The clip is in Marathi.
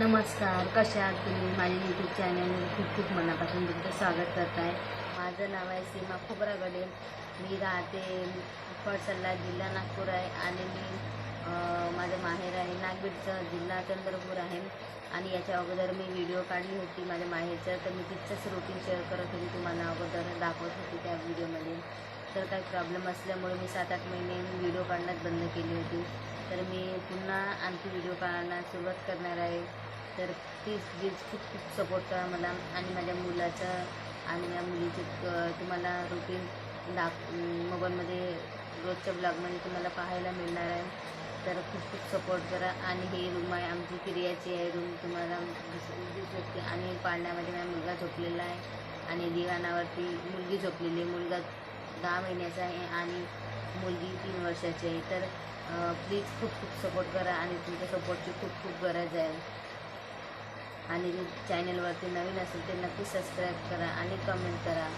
नमस्कार कशा आहात तुम्ही? माझ्या यूट्यूब चॅनलवर खूप खूप मनापासून तुमचं स्वागत करत आहे माझं नाव आहे सीमा खोबरागडे. मी राहते फळसल्ला जिल्हा नागपूर आहे आणि मी माझं माहेर आहे नागबीडचं जिल्हा चंद्रपूर आहे. आणि याच्या अगोदर मी व्हिडिओ काढली होती माझ्या माहेरचं. तर मी तिथंच रुटीन शेअर करत होती तुम्हाला अगोदर दाखवत होती त्या व्हिडिओमध्ये तर काही प्रॉब्लेम असल्यामुळे मी सात आठ महिने व्हिडिओ काढण्यात बंद केली होती. तर मी पुन्हा आणखी व्हिडिओ काढायला सुरुवात करणार आहे. तर प्लीज प्लीज खूप खूप सपोर्ट करा मला आणि माझ्या मुलाचं आणि माझ्या मुलीचं तुम्हाला रुटीन दाख मोबाईलमध्ये रोजच्या ब्लॉगमध्ये तुम्हाला पाहायला मिळणार आहे. तर खूप खूप सपोर्ट करा आणि हे रूम आहे आमची क्रियाची आहे रूम तुम्हाला दिसू शकते आणि पाळण्यामध्ये माझा मुलगा झोपलेला आहे आणि दिवाणावरती मुलगी झोपलेली आहे. मुलगा दहा महिन्याचा आहे आणि मुलगी तीन वर्षाची आहे. तर प्लीज खूप खूप सपोर्ट करा आणि तुमच्या सपोर्टची खूप खूप गरज आहे. आणि चॅनलवरती नवीन असेल ते नक्की सबस्क्राईब करा आणि कमेंट करा.